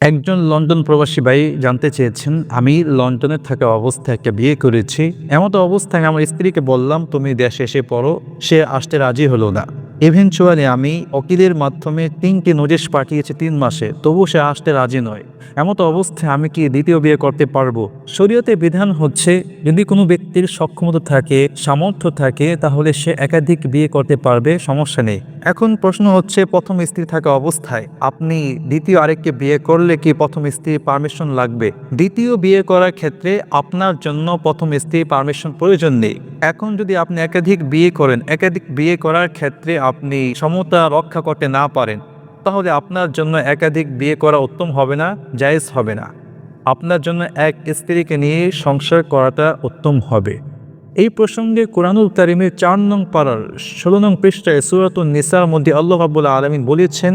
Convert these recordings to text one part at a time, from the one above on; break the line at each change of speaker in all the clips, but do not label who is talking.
একজন লন্ডন প্রবাসী ভাই জানতে চেয়েছেন, আমি লন্ডনে থাকা অবস্থায় একটা বিয়ে করেছি। এমতো অবস্থায় আমার স্ত্রীকে বললাম, তুমি দেশে এসে পড়ো, সে আসতে রাজি হলো না। ইভেনচুয়ালি আমি উকিলের মাধ্যমে তিনটি নোটিশ পাঠিয়েছি তিন মাসে তবু সে আসতে রাজি নয়। এমতো অবস্থায় আমি কি দ্বিতীয় বিয়ে করতে পারব? শরীয়তে বিধান হচ্ছে, যদি কোনো ব্যক্তির সক্ষমতা থাকে, সামর্থ্য থাকে, তাহলে সে একাধিক বিয়ে করতে পারবে, সমস্যা নেই। এখন প্রশ্ন হচ্ছে, প্রথম স্ত্রী থাকা অবস্থায় আপনি দ্বিতীয় আরেকটি বিয়ে করলে কি প্রথম স্ত্রীর পারমিশন লাগবে? দ্বিতীয় বিয়ে করার ক্ষেত্রে আপনার জন্য প্রথম স্ত্রীর পারমিশন প্রয়োজন নেই। এখন যদি আপনি একাধিক বিয়ে করেন একাধিক বিয়ে করার ক্ষেত্রে আপনি সমতা রক্ষা করতে না পারেন তাহলে আপনার জন্য একাধিক বিয়ে করা উত্তম হবে না জায়েজ হবে না আপনার জন্য এক স্ত্রীকে নিয়ে সংসার করাটা উত্তম হবে এই প্রসঙ্গে কোরআনুল কারিমের চার নং পাড়ার ষোলো নং পৃষ্ঠায় সুরাতুন নিসার মধ্যে আল্লাহ রাবুল্লাহ আলমিন বলেছেন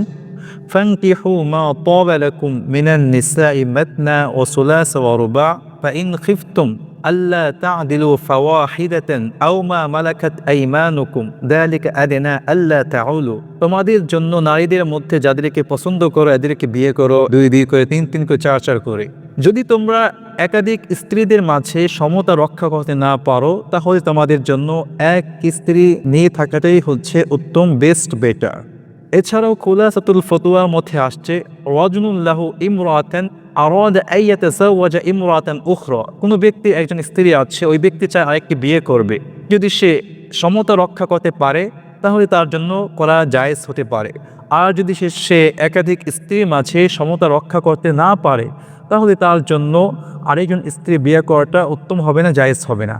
فانكحوا ما طاب لكم من النساء مثنى وثلاث ورباع فإن خفتم আল্লাহ তা তাদিলু ফাওয়াহিদাতান আও মা মালাকাত আইমানুকুম। দালিকা আদেনা আল্লাহ তাউলু। তোমাদের জন্য নারীদের মধ্যে যাদেরকে পছন্দ করো, এদেরকে বিয়ে করো, দুই দুই করে, তিন তিন করে, চার চার করে। যদি তোমরা একাধিক স্ত্রীদের মাঝে সমতা রক্ষা করতে না পারো, তাহলে তোমাদের জন্য এক স্ত্রী নিয়ে থাকাটাই হচ্ছে উত্তম বেস্ট বেটার এছাড়াও খুলাসাতুল ফতুয়ার মধ্যে আসছে রজনুল্লাহ ইমরাতেন আরদ আইয়াতাসাওয়াজা ইমরাতান উখরা। কোনো ব্যক্তি, একজন স্ত্রী আছে, ওই ব্যক্তি চায় আরেকটি বিয়ে করবে। যদি সে সমতা রক্ষা করতে পারে, তাহলে তার জন্য করা জায়েজ হতে পারে। আর যদি সে সে একাধিক স্ত্রীর মাঝে সমতা রক্ষা করতে না পারে, তাহলে তার জন্য আরেকজন স্ত্রী বিয়ে করাটা উত্তম হবে না, জায়েজ হবে না।